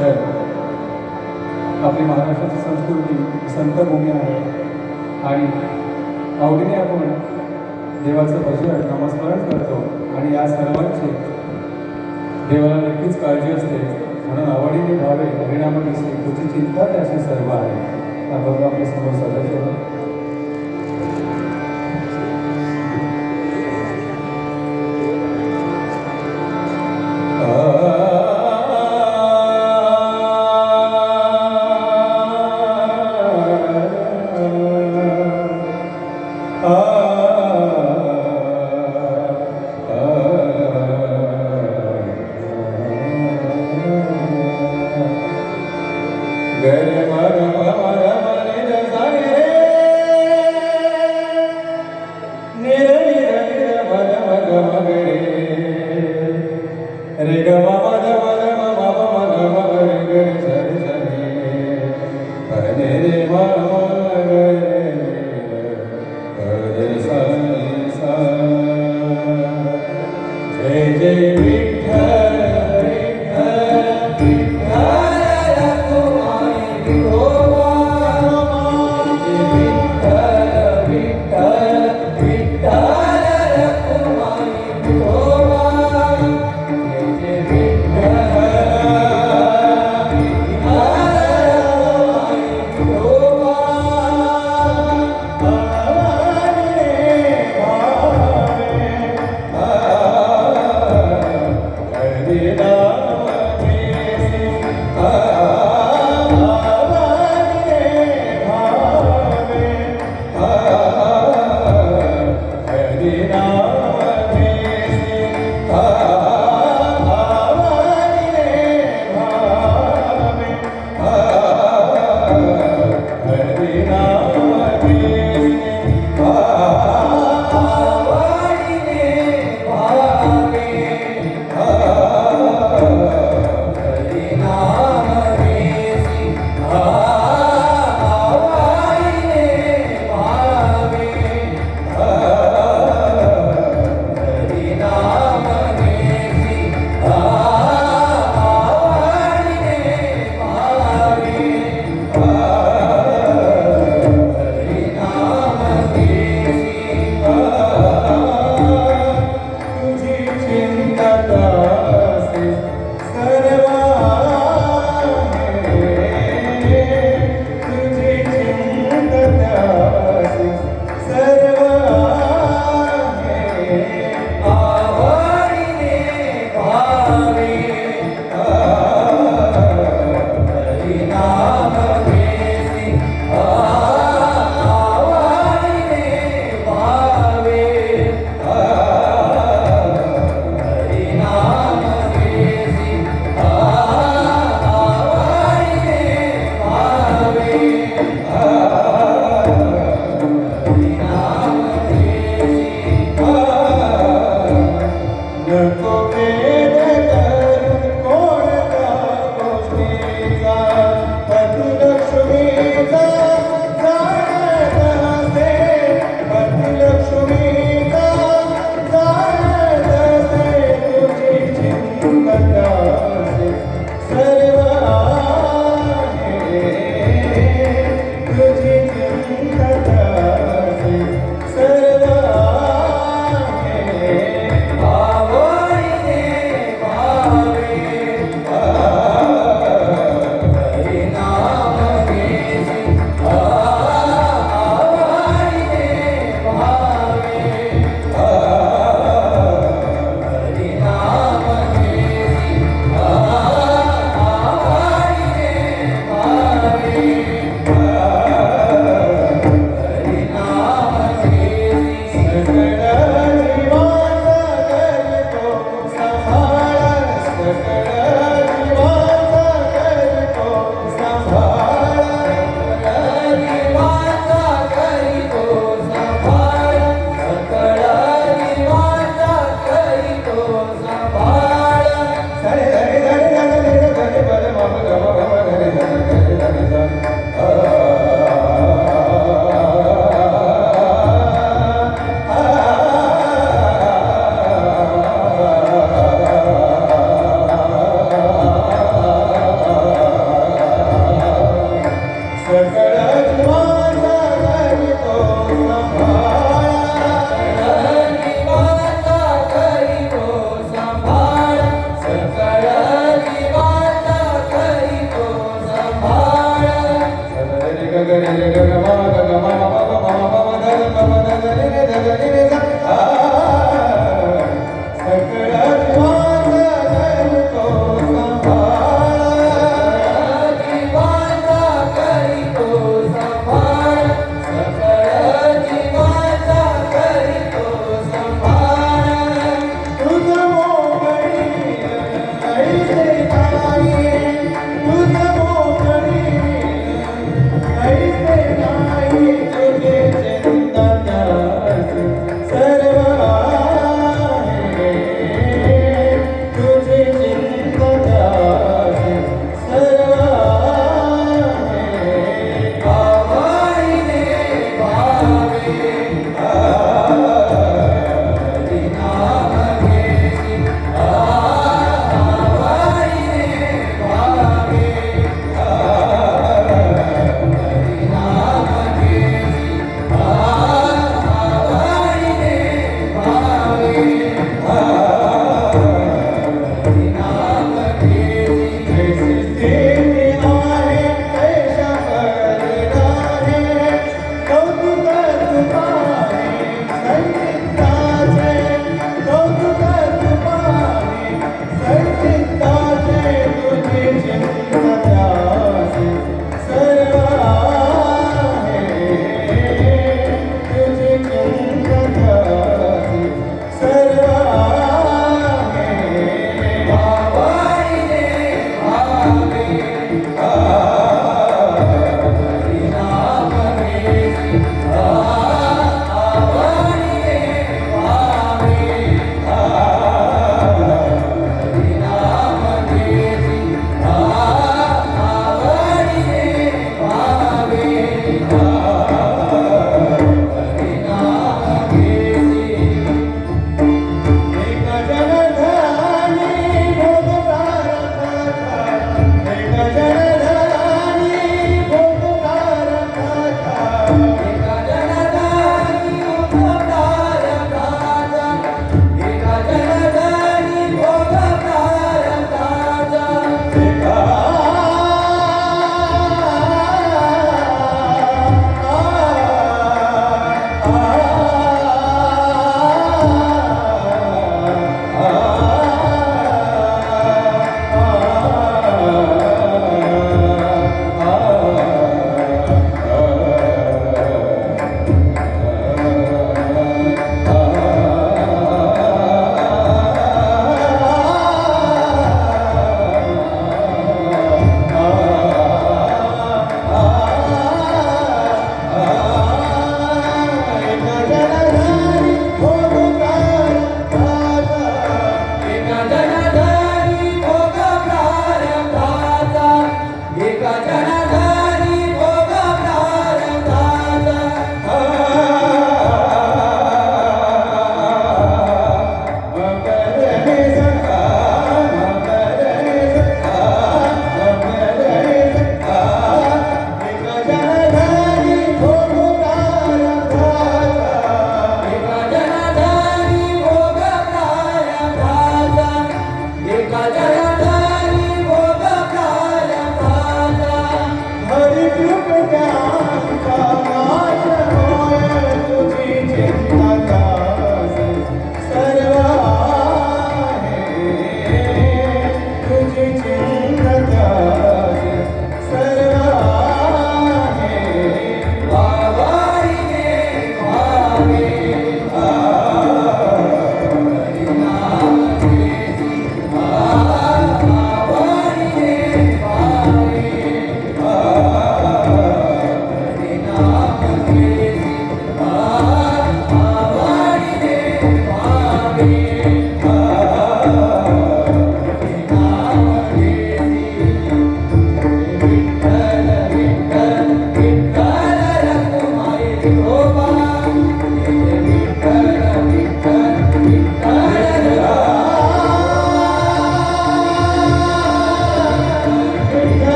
तर आपली महाराष्ट्राची संस्कृती संतभूमी आहे. आणि आवडीने आपण देवाचं भजन नमस्मरण करतो. आणि या सर्वांचे देवाला नक्कीच काळजी असते. म्हणून आवडीने भावे परिणामाची तुझी चिंता त्याची सर्व आहे. त्याबद्दल आपल्यासमोर सदस्य.